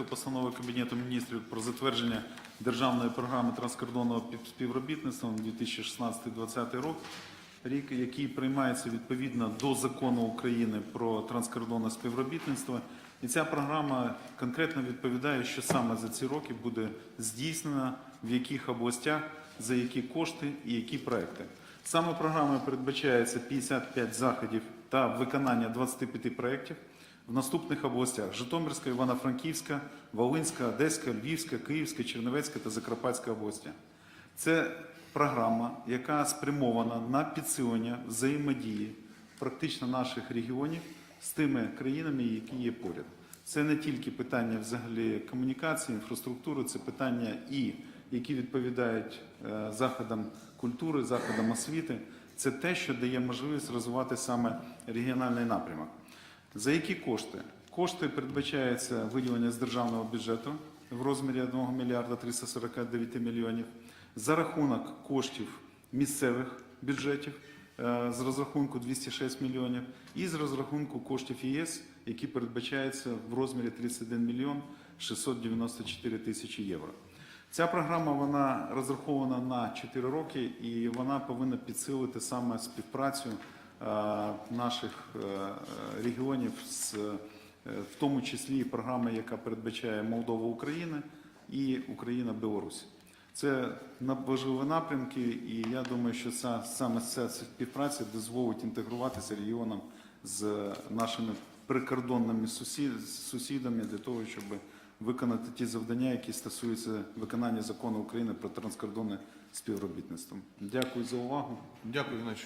проекту постанови Кабінету міністрів про затвердження державної програми транскордонного співробітництва на 2016-2020 рок, рік, який приймається відповідно до закону України про транскордонне співробітництво. І ця програма конкретно відповідає, що саме за ці роки буде здійснено, в яких областях, за які кошти і які проекти. Саме програмою передбачається 55 заходів та виконання 25 проєктів в наступних областях: Житомирська, Івано-Франківська, Волинська, Одеська, Львівська, Київська, Чернівецька та Закарпатська області. Це програма, яка спрямована на підсилення взаємодії практично наших регіонів з тими країнами, які є поряд. Це не тільки питання взагалі комунікації, інфраструктури, це питання і які відповідають е, заходам культури, заходам освіти. Це те, що дає можливість розвивати саме регіональний напрямок. За які кошти? Кошти передбачається виділення з державного бюджету в розмірі 1 мільярда 349 мільйонів за рахунок коштів місцевих бюджетів е, з розрахунку 206 мільйонів і з розрахунку коштів ЄС, які передбачаються в розмірі 31 мільйон 694 тисячі євро. Ця програма вона розрахована на 4 роки і вона повинна підсилити саме співпрацю наших е, е, регіонів е, в тому числі і програми, яка передбачає Молдова Україна і Україна Білорусь. Це на- важливі напрямки, і я думаю, що ця, саме ця співпраця дозволить інтегруватися регіонам з нашими прикордонними сусідами для того, щоб виконати ті завдання, які стосуються виконання закону України про транскордонне співробітництво. Дякую за увагу. Дякую, Геннадій.